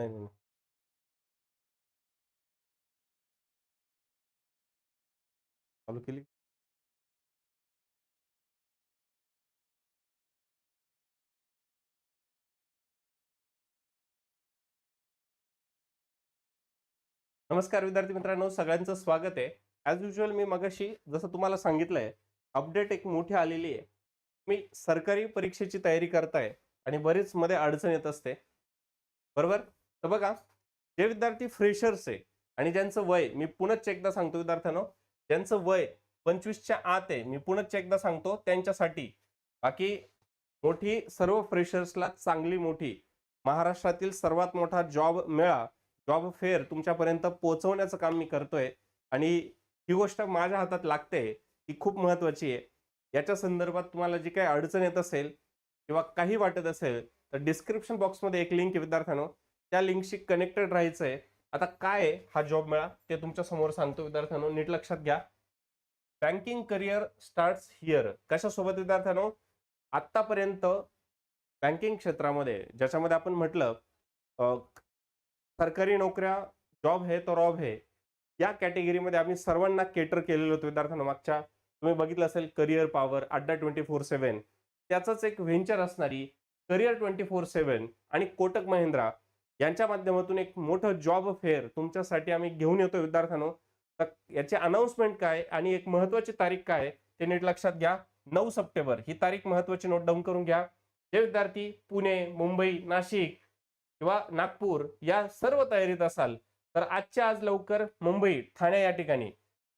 नाही, नाही, चालू केली? नमस्कार विद्यार्थी मित्रांनो सगळ्यांचं स्वागत आहे. ॲज युजल मी मगाशी जसं तुम्हाला सांगितलंय अपडेट एक मोठी आलेली आहे. मी सरकारी परीक्षेची तयारी करताय आणि बरीच मध्ये अडचण येत असते. बरोबर? तर बघा जे विद्यार्थी फ्रेशर्स आहे आणि ज्यांचं वय मी पुन्हा एकदा सांगतो विद्यार्थ्यांनो ज्यांचं वय पंचवीसच्या आत आहे मी पुन्हा एकदा सांगतो त्यांच्यासाठी. बाकी मोठी सर्व फ्रेशर्सला चांगली मोठी महाराष्ट्रातील सर्वात मोठा जॉब मेळा जॉब फेअर तुमच्यापर्यंत पोहोचवण्याचं काम मी करतोय. आणि ही गोष्ट माझ्या हातात लागते ती खूप महत्वाची आहे. याच्या संदर्भात तुम्हाला जी काही अडचण येत असेल किंवा काही वाटत असेल तर डिस्क्रिप्शन बॉक्समध्ये एक लिंक आहे विद्यार्थ्यांनो. त्या लिंकशी कनेक्टेड राहायचं आहे आता काय आहे हा जॉब मेळा? ते तुमच्यासमोर सांगतो विद्यार्थ्यांनो नीट लक्षात घ्या. बँकिंग करिअर स्टार्ट्स हिअर कशासोबत विद्यार्थ्यांनो? आत्तापर्यंत बँकिंग क्षेत्रामध्ये ज्याच्यामध्ये आपण म्हटलं अ, सरकारी नोकऱ्या जॉब हे तो रॉब हे. या कॅटेगरीमध्ये आम्ही सर्वांना केटर केलेलं होतं विद्यार्थ्यांना मागच्या. तुम्ही बघितलं असेल career power Adda twenty four seven त्याचंच एक व्हेंचर असणारी करिअर ट्वेंटी फोर सेव्हन आणि कोटक महिंद्रा. यांच्या माध्यमातून एक मोठं जॉब फेअर तुमच्यासाठी आम्ही घेऊन येतो विद्यार्थ्यांनो. तर याची अनाऊन्समेंट काय आणि एक महत्वाची तारीख काय ते नीट लक्षात घ्या. नऊ सप्टेंबर ही तारीख महत्वाची नोट डाऊन करून घ्या. जे विद्यार्थी पुणे मुंबई नाशिक किंवा नागपूर या सर्व तयारीत असाल तर आजच्या आज लवकर मुंबई ठाणे या ठिकाणी.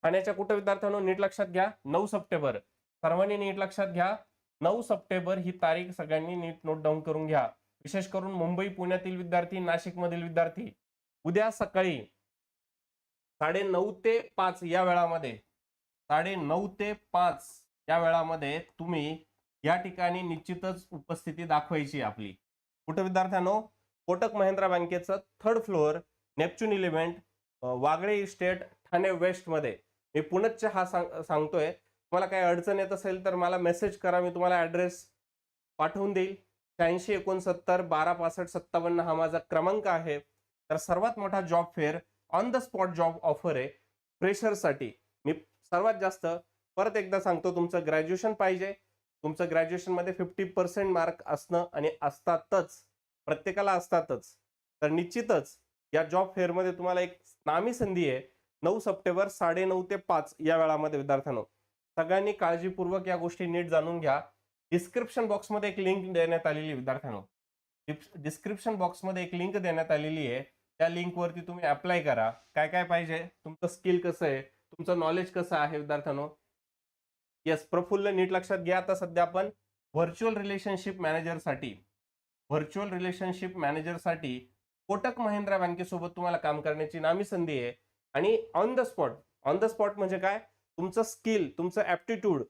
ठाण्याच्या कुठं विद्यार्थ्यांनो? नीट लक्षात घ्या. नऊ सप्टेंबर. सर्वांनी नीट लक्षात घ्या. नऊ सप्टेंबर ही तारीख सगळ्यांनी नीट नोट डाऊन करून घ्या. विशेष करून मुंबई पुण्यातील विद्यार्थी नाशिक मधील विद्यार्थी उद्या सकाळी साडे नऊ ते पाच या वेळामध्ये साडे नऊ ते पाच या वेळामध्ये तुम्ही या ठिकाणी निश्चितच उपस्थिती दाखवायची आपली. कुठं विद्यार्थ्यांनो? कोटक महिंद्रा बँकेचं third floor Neptune eleventh Wagle estate Thane वेस्टमध्ये मी पुनच्च हा सांग सांगतोय. तुम्हाला काही अडचण येत असेल तर मला मेसेज करा मी तुम्हाला ॲड्रेस पाठवून देईल. शहाऐंशी एकोणसत्तर बारा पासष्ट सत्तावन्न हा माझा क्रमांक आहे. तर सर्वात मोठा job fair on the spot job offer आहे. फ्रेशरसाठी मी सर्वात जास्त परत एकदा सांगतो तुमचं ग्रॅज्युएशन पाहिजे. तुमचं ग्रॅज्युएशनमध्ये फिफ्टी पर्सेंट मार्क असणं आणि असतातच प्रत्येकाला असतातच. तर निश्चितच या जॉब फेअरमध्ये तुम्हाला एक नामी संधी आहे. नऊ सप्टेंबर साडे नऊ ते पाच या वेळामध्ये विद्यार्थ्यांनो. सगळ्यांनी काळजीपूर्वक या गोष्टी नीट जाणून घ्या. डिस्क्रिप्शन बॉक्समध्ये एक लिंक देण्यात आलेली आहे विद्यार्थ्यांनो. डिस्क्रिप्शन बॉक्समध्ये एक लिंक देण्यात आलेली आहे. त्या लिंकवरती तुम्ही अप्लाय करा. काय काय पाहिजे? तुमचं स्किल कसं आहे? तुमचं नॉलेज कसं आहे विद्यार्थ्यांनो? येस प्रफुल्ल नीट लक्षात घ्या आता सध्या आपण. व्हर्च्युअल रिलेशनशिप मॅनेजरसाठी व्हर्च्युअल रिलेशनशिप मॅनेजरसाठी कोटक महिंद्रा बँकेसोबत तुम्हाला काम करण्याची नामी संधी आहे. आणि on the spot on the spot म्हणजे काय? तुमचं स्किल तुमचं ऍप्टिट्यूड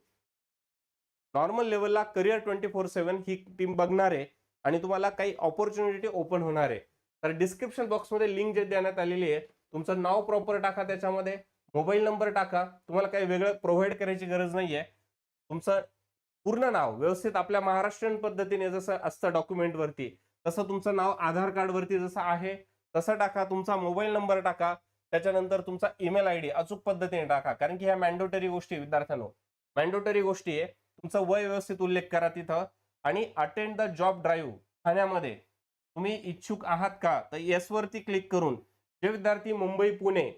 नॉर्मल लेवलला करिअर ट्वेंटी फोर सेवन ही टीम बघणार आहे आणि तुम्हाला काही ऑपॉर्च्युनिटी ओपन होणार. आहे तर डिस्क्रिप्शन बॉक्समध्ये लिंक जे देण्यात आलेली आहे तुमचं नाव प्रॉपर टाका त्याच्यामध्ये मोबाईल नंबर टाका तुम्हाला काही वेगळं प्रोव्हाइड करायची गरज नाहीये. तुमचं पूर्ण नाव व्यवस्थित आपल्या महाराष्ट्रीयन पद्धतीने जसं असतं डॉक्युमेंटवरती तसं तुमचं नाव आधार कार्डवरती जसं आहे तसं टाका तुमचा मोबाईल नंबर टाका त्याच्यानंतर तुमचा ईमेल आय डी अचूक पद्धतीने टाका कारण की ह्या मॅन्डोटरी गोष्टी विद्यार्थ्यांनो. मॅन्डोटरी गोष्टी आहे तुमचं वय व्यवस्थित उल्लेख करा तिथं. आणि अटेंड द जॉब ड्राईव्ह ठाण्यामध्ये तुम्ही इच्छुक आहात का? तर येस वरती क्लिक करून. जे विद्यार्थी मुंबई पुणे.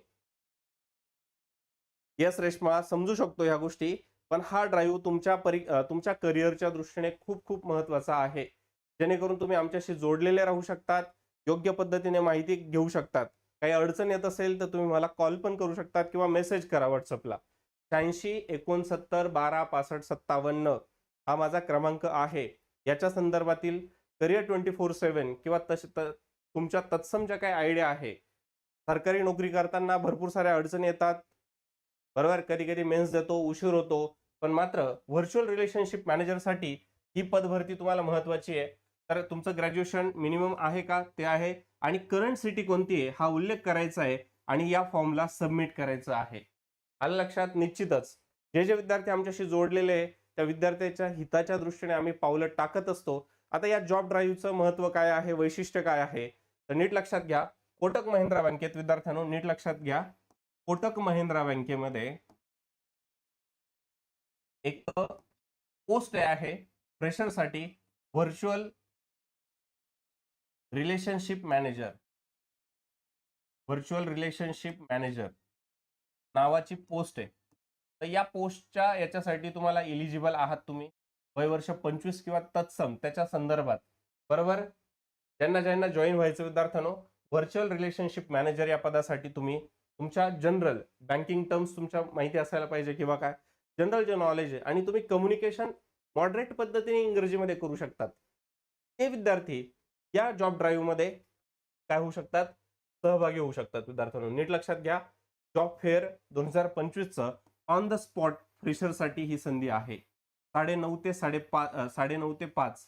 येस रेश्मा समजू शकतो ह्या गोष्टी. पण हा ड्राईव्ह तुमच्या परी तुमच्या करिअरच्या दृष्टीने खूप खूप महत्त्वाचा आहे. जेणेकरून तुम्ही आमच्याशी जोडलेले राहू शकतात. योग्य पद्धतीने माहिती घेऊ शकतात. काही अडचण येत असेल तर तुम्ही मला कॉल पण करू शकतात किंवा मेसेज करा व्हॉट्सअपला शहाऐंशी एकोणसत्तर बारा पासष्ट सत्तावन्न हा माझा क्रमांक आहे. याच्या संदर्भातील करिअर ट्वेंटी फोर सेवन किंवा तश त- तुमच्या तत्सम ज्या काही आयडिया आहे सरकारी नोकरी करताना भरपूर साऱ्या अडचणी येतात. बरोबर? कधी कधी मेन्स देतो उशीर होतो. पण मात्र व्हर्च्युअल रिलेशनशिप मॅनेजरसाठी ही पदभरती तुम्हाला महत्त्वाची आहे. तर तुमचं ग्रॅज्युएशन मिनिमम आहे का? ते आहे. आणि करंट सिटी कोणती आहे? हा उल्लेख करायचा आहे आणि या फॉर्मला सबमिट करायचं आहे. आलं लक्षात? निश्चितच. जे जे विद्यार्थी आमच्याशी जोडलेले आहे त्या विद्यार्थ्याच्या हिताच्या दृष्टीने आम्ही पावलं टाकत असतो. आता या जॉब ड्राईव्हचं महत्त्व काय आहे? वैशिष्ट्य काय आहे? तर नीट लक्षात घ्या. कोटक महिंद्रा बँकेत विद्यार्थ्यांनो नीट लक्षात घ्या. कोटक महिंद्रा बँकेमध्ये एक पोस्ट आहे. फ्रेशरसाठी virtual relationship manager virtual relationship manager नावाची पोस्ट आहे. तर या पोस्टच्या याच्यासाठी तुम्हाला एलिजिबल आहात तुम्ही. वय वर्ष पंचवीस किंवा तत्सम त्याच्या संदर्भात. बरोबर? ज्यांना ज्यांना जॉईन व्हायचं विद्यार्थ्यांनो व्हर्च्युअल रिलेशनशिप मॅनेजर या पदासाठी तुम्ही तुमच्या जनरल बँकिंग टर्म्स तुमच्या माहिती असायला पाहिजे किंवा काय? जनरल जे नॉलेज आहे आणि तुम्ही कम्युनिकेशन मॉडरेट पद्धतीने इंग्रजीमध्ये करू शकतात. ते विद्यार्थी या जॉब ड्राईव्हमध्ये काय होऊ शकतात? सहभागी होऊ शकतात विद्यार्थ्यांनो. नीट लक्षात घ्या. जॉब फेअर दोन हजार पंचवीसचं ऑन द स्पॉट फ्रेशरसाठी ही संधी आहे. साडे नऊ ते साडेपाच साडे नऊ ते पाच.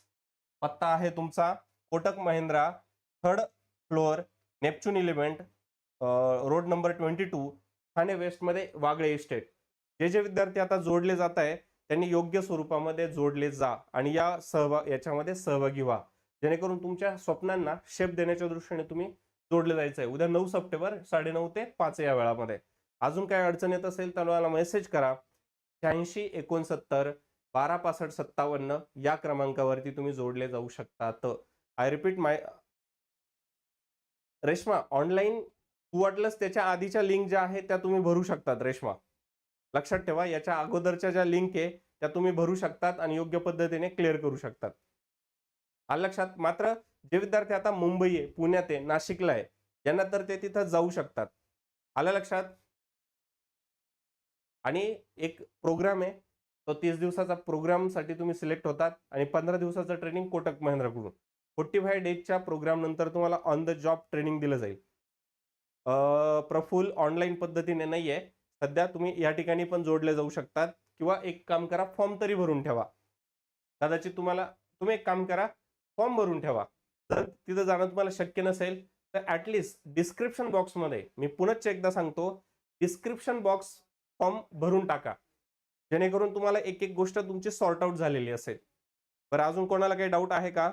पत्ता आहे तुमचा Kotak Mahindra third floor Neptune eleventh road number twenty two Thane वेस्टमध्ये Wagle estate जे जे विद्यार्थी आता जोडले जात आहे त्यांनी योग्य स्वरूपामध्ये जोडले जा आणि या सहभाग याच्यामध्ये सहभागी व्हा. जेणेकरून तुमच्या स्वप्नांना शेप देण्याच्या दृष्टीने तुम्ही जोडले जायचं आहे उद्या नऊ सप्टेंबर साडेनऊ ते पाच या वेळामध्ये. अजून काय अडचण येत असेल तर मला मेसेज करा. शहाऐंशी एकोणसत्तर बारा पासष्ट सत्तावन्न या क्रमांकावरती तुम्ही जोडले जाऊ शकतात. I repeat my Reshma online तू वाटलंस त्याच्या आधीच्या लिंक ज्या आहेत त्या तुम्ही भरू शकतात रेश्मा. लक्षात ठेवा याच्या अगोदरच्या ज्या लिंक आहे त्या तुम्ही भरू शकतात आणि योग्य पद्धतीने क्लिअर करू शकतात. आलं लक्षात? मात्र जे विद्यार्थी आता मुंबई आहे पुण्यात आहे नाशिकला आहे यांना तर ते तिथं जाऊ शकतात. आलं लक्षात? आणि एक प्रोग्राम आहे तो तीस दिवसाचा प्रोग्रामसाठी तुम्ही सिलेक्ट होतात आणि पंधरा दिवसाचं ट्रेनिंग कोटक महिंद्राकडून. फोर्टी फाय डेजच्या प्रोग्राम नंतर तुम्हाला ऑन द जॉब ट्रेनिंग दिलं जाईल. प्रफुल ऑनलाईन पद्धतीने नाही आहे सध्या तुम्ही या ठिकाणी पण जोडले जाऊ शकतात. किंवा एक काम करा फॉर्म तरी भरून ठेवा. कदाचित तुम्हाला तुम्ही एक काम करा फॉर्म भरून ठेवा. जर तिथं जाणं तुम्हाला शक्य नसेल तर ॲटलिस्ट डिस्क्रिप्शन बॉक्समध्ये मी पुनश्च एकदा सांगतो डिस्क्रिप्शन बॉक्स फॉर्म भरून टाका. जेणेकरून तुम्हाला एक एक गोष्ट तुमची सॉर्ट आउट झालेली असेल. बरं अजून कोणाला काही डाऊट आहे का?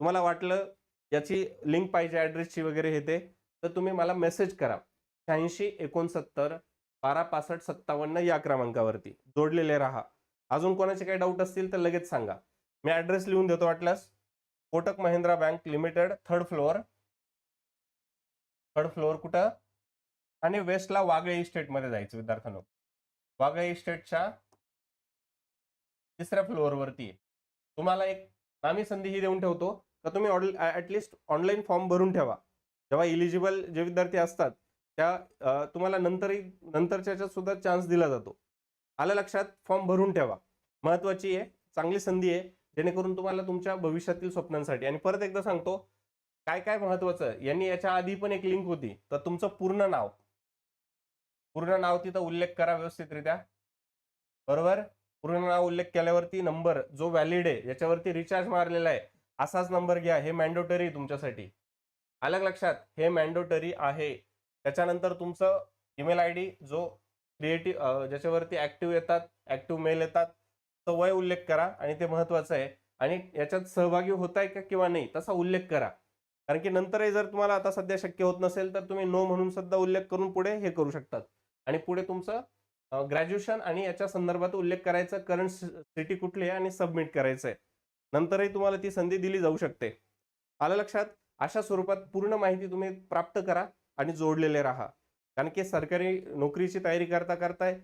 तुम्हाला वाटलं याची लिंक पाहिजे ॲड्रेसची वगैरे हे ते तर तुम्ही मला मेसेज करा. शहाऐंशी एकोणसत्तर बारा पासष्ट सत्तावन्न या क्रमांकावरती. जोडलेले राहा. अजून कोणाचे काही डाऊट असतील तर लगेच सांगा. मी ॲड्रेस लिहून देतो वाटल्यास. Kotak Mahindra bank limited third floor third floor कुठं? आणि वेस्टला वागळे इस्टेटमध्ये जायचं विद्यार्थ्यांनो. वागळे इस्टेटच्या तिसऱ्या फ्लोअरवरती तुम्हाला एक नामी संधी ही देऊन ठेवतो. तर तुम्ही ॲटलिस्ट ऑनलाईन फॉर्म भरून ठेवा. जेव्हा इलिजिबल जे विद्यार्थी असतात त्या तुम्हाला नंतरही नंतरच्या सुद्धा चान्स दिला जातो. आलं लक्षात? फॉर्म भरून ठेवा. महत्त्वाची आहे चांगली संधी आहे. जेणेकरून तुम्हाला तुमच्या भविष्यातील स्वप्नांसाठी. आणि परत एकदा सांगतो काय काय महत्वाचं यांनी याच्या आधी पण एक लिंक होती. तर तुमचं पूर्ण नाव. पूर्ण नाव तिथं उल्लेख करा व्यवस्थितरित्या. बरोबर? पूर्ण नाव उल्लेख केल्यावरती नंबर जो व्हॅलिड आहे याच्यावरती रिचार्ज मारलेला आहे असाच नंबर घ्या. हे मॅन्डोटरी तुमच्यासाठी. अलग लक्षात? हे मॅन्डोटरी आहे. त्याच्यानंतर तुमचं ईमेल आय डी जो क्रिएटिव्ह ज्याच्यावरती ऍक्टिव्ह येतात ॲक्टिव्ह मेल येतात वय उल्लेख करा आणि ते महत्वाचं आहे. आणि याच्यात सहभागी होत आहे का किंवा नाही तसा उल्लेख करा. कारण की नंतरही जर तुम्हाला आता सध्या शक्य होत नसेल तर तुम्ही नो म्हणून सुद्धा उल्लेख करून पुढे हे करू शकतात. आणि पुढे तुमचं ग्रॅज्युएशन आणि याच्या संदर्भात उल्लेख करायचा करंट सिटी कुठली आहे आणि सबमिट करायचं आहे नंतरही तुम्हाला ती संधी दिली जाऊ शकते. आलं लक्षात? अशा स्वरूपात पूर्ण माहिती तुम्ही प्राप्त करा आणि जोडलेले राहा. कारण की सरकारी नोकरीची तयारी करता करताय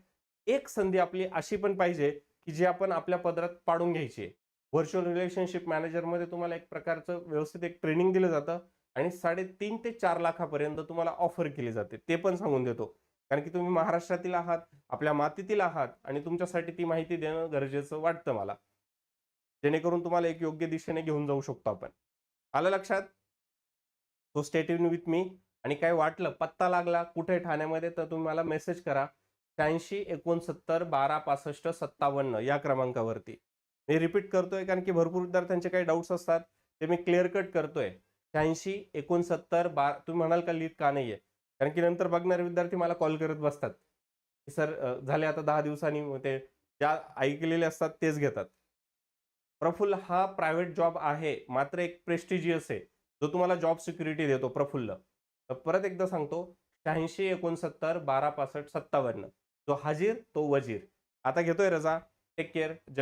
एक संधी आपली अशी पण पाहिजे की जी आपण आपल्या पदरात पाडून घ्यायची. आहे व्हर्च्युअल रिलेशनशिप मॅनेजरमध्ये तुम्हाला एक प्रकारचं व्यवस्थित एक ट्रेनिंग दिलं जातं आणि साडेतीन ते चार लाखापर्यंत तुम्हाला ऑफर केली जाते. ते पण सांगून देतो. कारण की तुम्ही महाराष्ट्रातील आहात आपल्या मातीतील आहात आणि तुमच्यासाठी ती माहिती देणं गरजेचं वाटतं मला. जेणेकरून तुम्हाला एक योग्य दिशेने घेऊन जाऊ शकतो आपण. आलं लक्षात? तो स्टेट इन विथ मी आणि काय वाटलं? पत्ता लागला कुठे ठाण्यामध्ये तर तुम्ही मला मेसेज करा. शहाऐंशी एकोणसत्तर बारा पासष्ट सत्तावन्न या क्रमांकावरती. मी रिपीट करतोय कारण की भरपूर विद्यार्थ्यांचे काही डाऊट्स असतात. ते मी क्लिअर कट करतोय. शहाऐंशी एकोणसत्तर बार तुम्ही म्हणाल का लिहित का नाहीये? कारण की नंतर बघणारे विद्यार्थी मला कॉल करत बसतात. सर झाले आता दहा दिवसांनी ते ज्या ऐकलेले असतात तेच घेतात. प्रफुल्ल हा प्रायव्हेट जॉब आहे. मात्र एक प्रेस्टिजियस आहे. जो तुम्हाला जॉब सिक्युरिटी देतो प्रफुल्ल. तर परत एकदा सांगतो. शहाऐंशी एकोणसत्तर बारा पासष्ट सत्तावन्न. जो हाजीर तो वजीर. आता घेतोय रजा. टेक केअर जय